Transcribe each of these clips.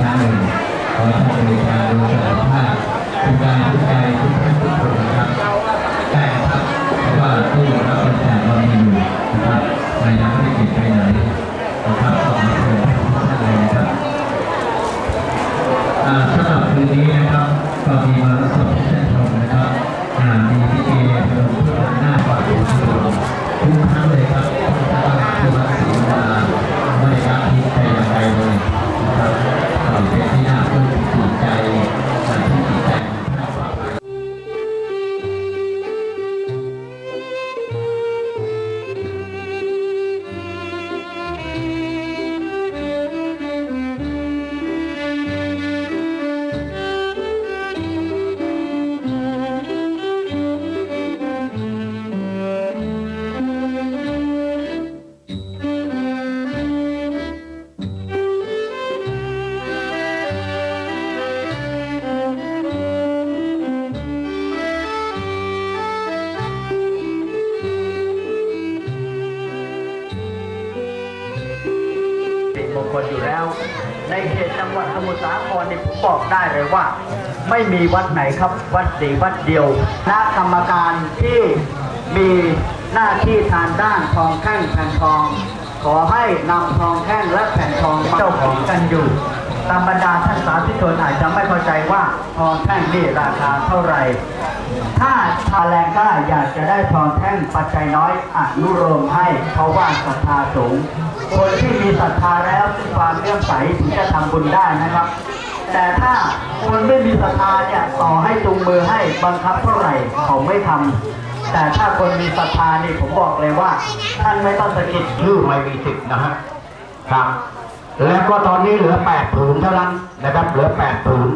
ครั้งหนึ่งขอท่านบริการดูแสิมงคลอยู่แล้ว ในเขตจังหวัดสมุทรสาครนี่ผมบอกได้เลยว่า ไม่มีวัดไหนครับวัดสีวัดเดียวคณะกรรมการที่มีหน้าที่ทางด้านทองแท่งแผ่นทอง ขอให้นำทองแท่งและแผ่นทองมาเจ้าของกันอยู่ตามบรรดาท่านสาธุชนอาจจะไม่เข้าใจว่าทองแท่งนี่ราคาเท่าไหร่ ถ้าชาแรงกล้าอยากจะได้ทองแท่งปัจจัยน้อยอนุโลมให้เพราะว่าศรัทธาสูง คนที่มีศรัทธาแล้วซึ่งความเลื่อมใสถึงจะทำบุญได้นะครับ แต่ถ้าคนไม่มีศรัทธาเนี่ยต่อให้จูงมือให้บังคับเท่าไหร่เขาไม่ทำแต่ถ้าคนมีศรัทธานี่ผมบอกเลยว่า ท่านไม่ต้องสะกิดชื่อไม่มีสิทธิ์นะฮะครับ แล้วก็ตอนนี้เหลือแปดผืนเท่านั้นนะครับเหลือแปดผืน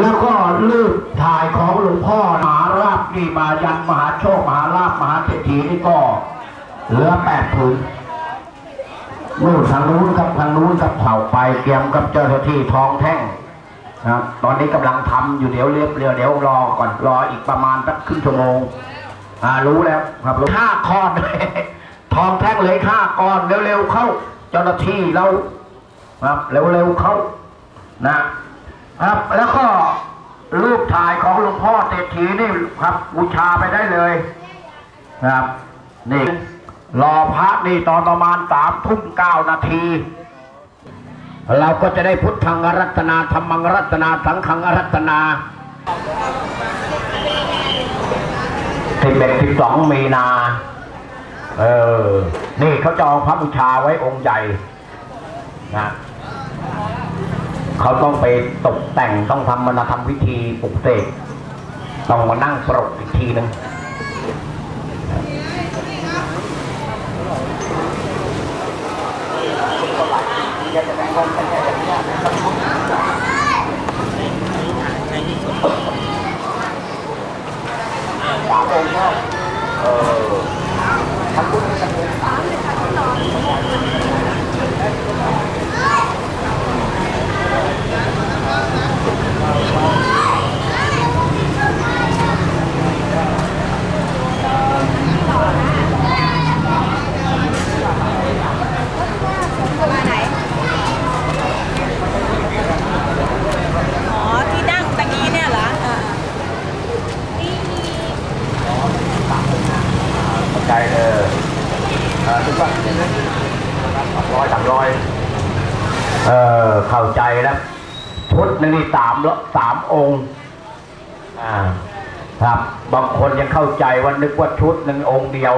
แล้วก็ลูกถ่ายของหลวงพ่อมหาราบนี่มายันมหาโชคมหาราบมหาเศรษฐีนี่ก็เหลือแปดผืนนู่นทางนู้นครับทางนู้นกับเผาไปเตรียมกับเจ้าหน้าที่ทองแท่งนะครับตอนนี้กำลังทำอยู่เดี๋ยวเรียบเรียวเดี๋ยวรอก่อนรออีกประมาณสักครึ่งชั่วโมงอ่ารู้แล้วครับรู้ห้าก้อนทองแท่งเลยห้าก้อนเร็วๆเข้า เจ้าหน้าที่เราครับเร็วๆเข้านะ ครับ แล้วก็รูปถ่ายของหลวงพ่อเศรษฐีนี่ครับบูชาไปได้เลยครับ นี่รอพระนี่ตอนประมาณสามทุ่มเก้านาทีเราก็จะได้พุทธังรัตนาธรรมังรัตนาสังฆังรัตนาสิบเอ็ดสิบสองมีนา เออ นี่เขาจอาพระบูชาไว้องค์ใหญ่นะ เขาต้องไปตกแต่งต้องทำมันทำพิธีปลุกเสกต้องมานั่งปรกอีกทีหนึ่งใจเออเออทุกวันร้อยสามร้อยเออเข้าใจแล้วชุดหนึงนี่สามละสามองค์ อ่า ครับ บางคนยังเข้าใจว่านึกว่าชุดหนึ่งองค์เดียว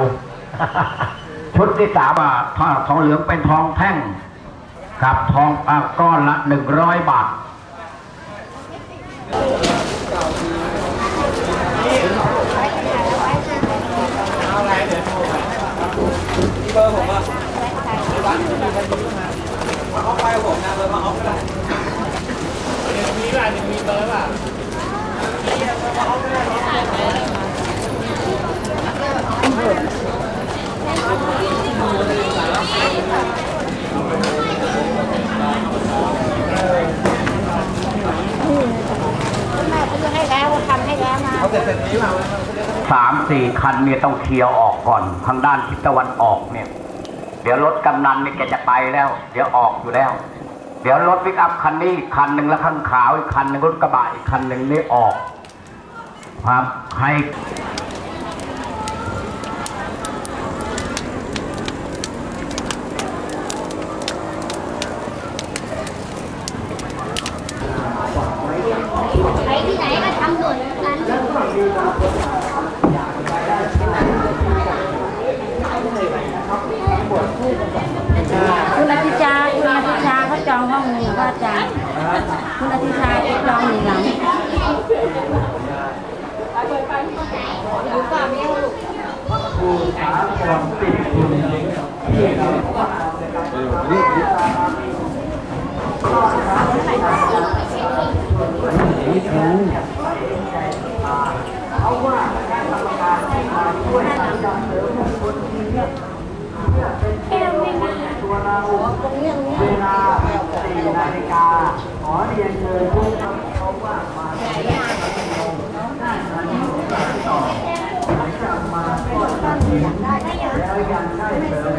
ชุดที่สามอะถ้าทองเหลืองเป็นทองแท่งครับทองอก้อนละหนึ่งร้อยบาท แม่ซื้อให้แล้วทำให้แล้วนะ สี่คันเนี่ยต้องเคลียร์ออกก่อน ทางด้านทิศตะวันออกเนี่ย เดี๋ยวรถกำนันเนี่ยแกจะไปแล้ว เดี๋ยวออกอยู่แล้ว เดี๋ยวรถวิกอัพคันนี้อีกคันหนึ่งแล้วข้างขาวอีกคันหนึ่งรถกระบะอีกคันหนึ่งนี่ออก ครับให้ ไปที่ไหนก็ทำด่วนกัน คุณอธิชาคุณอธิชาเขาจอง ห้องหนึ่งว่าอาจารย์คุณอธิชาติดลองหนึ่งหลังผู้สาครติดคุณที่เราเอาว่าคณะกรรมการที่มาช่วยกันจัดเสริมมงคลทีเนี่ยเพื่อเป็นเกียรติมงคลตัวเราเวลา4นาฬิกาขอเรียนเชิญทุกท่านเขาว่ามาได้ด้านนั้นต่อหลังจากมาก็จะมีแล้วยังได้เสริม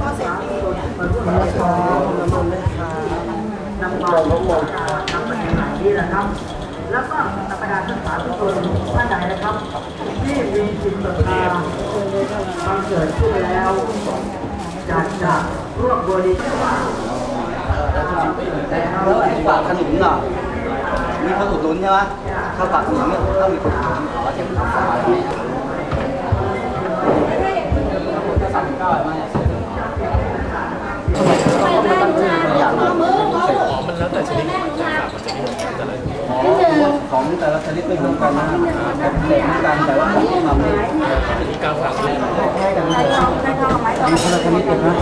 ก็เสร็จมาร่วมรับชม นำมาทั้งหมดนำมาในไหนนี้นะครับ แล้วก็ธรรมดาทั้งสามคนท่านใดนะครับ ที่มีจิตศรัทธาบังเกิดขึ้นแล้วจัดจะรวมบริจาคแต่แล้วไอ้ฝากขนุนน่ะมีข้าวอุดหนุนใช่ไหมข้าวฝากขนุนเนี่ยต้องมีคนอุดหนุนขอเจ็บข้าวฝาก อะไรเนี่ยสั่งก้าวมาเนี่ยตั้งชื่ออย่างละของแต่ละชนิดไม่เหมือนกันนะแต่เหมือนกันแต่ว่าของที่ทำนี่การฝากเลยแค่กันเลยมีคนละชนิดเองนะ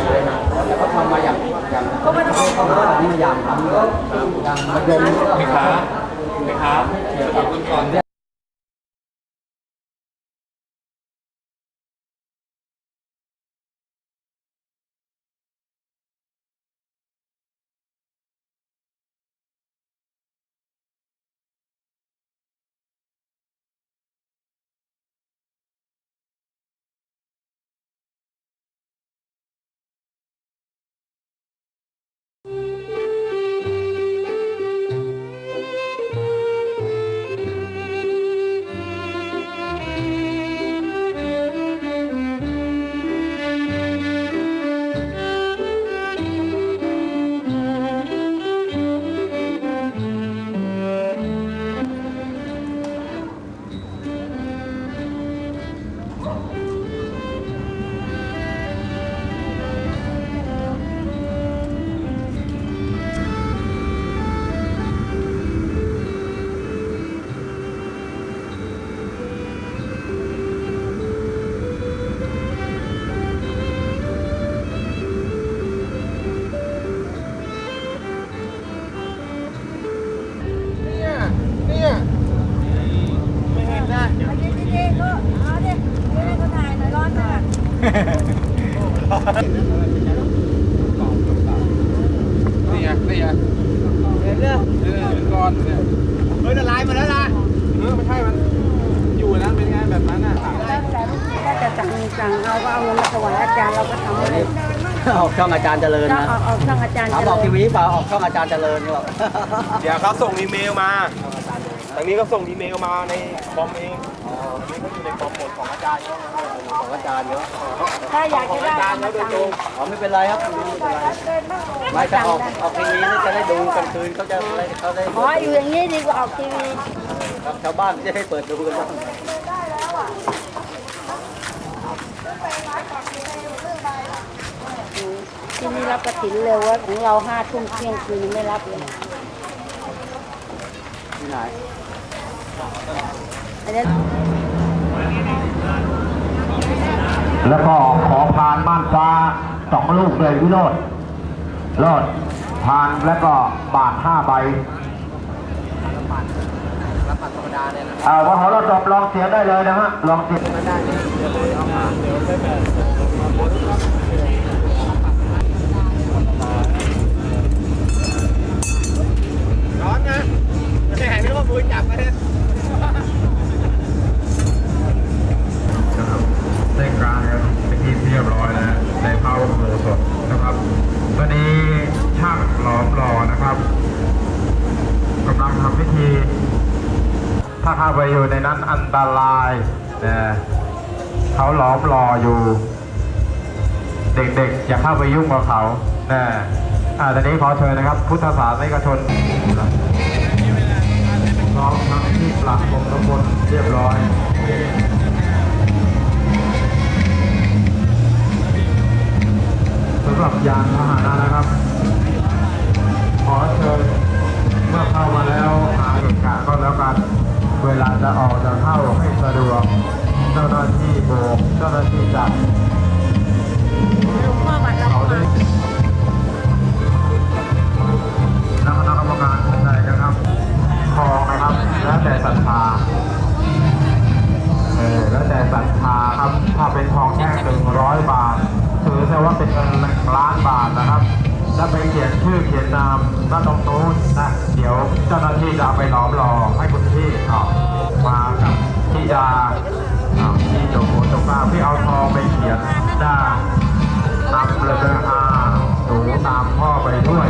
แล้วก็ทำมาอย่างอย่างก็ไม่ต้องเอาก็แบบนี้มาอย่างทำก็อย่างมาเดินไม่ค้า ออกช่องอาจารย์เจริญก็นะเอาเอาช่างอาจารย์ถามเจออกริทีญวีเปล่าออกช่องอาจารย์เจริญก็บอกเดี๋ยวเขาส่งอีเมลมาทางนี้ก็ส่งอีเมลมาในคอมเองอันนี้ก็อยู่ในคอมหมดของอาจารย์เขาของอาจารย์เยอะถ้าอยากจะได้อาจารย์เขาโดยตรงอ๋อไม่เป็นไรครับไม่เป็นไรไม่ถ้าออกออกทีวีนี่จะได้ดูกลางคืนเขาจะอะไรเขาได้ขออยู่อย่างนี้ดีกว่าออกทีวีครับชาวบ้านจะได้เปิดดูกันบ้าง ที่นี่รับกระถินเร็วว่าของเราห้าทุ่มเที่ยงคืนยังไม่รับเลยที่ไหนอันนี้แล้วก็ขอพานม่านฟ้าสองลูกเลยวิโรดโรดพานแล้วก็บาทห้าใบอ่าวันหอเราจบลองเสียงได้เลยนะฮะ ลองเสีย นะแหมไม่รู้ว่าปืนจับมาเนี่ยได้กางแล้วเป็นที่เรียบร้อยแล้วในเผาโมสดนะครับ ตอนนี้ช่างหลอมหล่อนะครับกำลังทำพิธี ถ้าเข้าไปอยู่ในนั้นอันตรายนะเขาหลอมหล่ออยู่ เด็กๆ อย่าเข้าไปยุ่งกับเขานะอ่าตอนนี้ขอเชิญนะครับ พุทธศาสนิกชน ร้อมทั้งที่ปลักลงน้ำมดเรียบร้อยสำหรับยานพาหนะนะครับ ขอเชิญ ถ้าเป็นทองแท่งหนึ่งร้อยบาท ถือซะว่าเป็นเงินหนึ่งล้านบาทนะครับ แล้วไปเขียนชื่อเขียนนามนั่นตรงนู้นนะ เดี๋ยวเจ้าหน้าที่จะไปล้อมรอให้คุณพี่ออกมากับพี่ดาพี่โจโจมาพี่เอาทองไปเขียนได้านำเรืออาหนูตามพ่อไปด้วย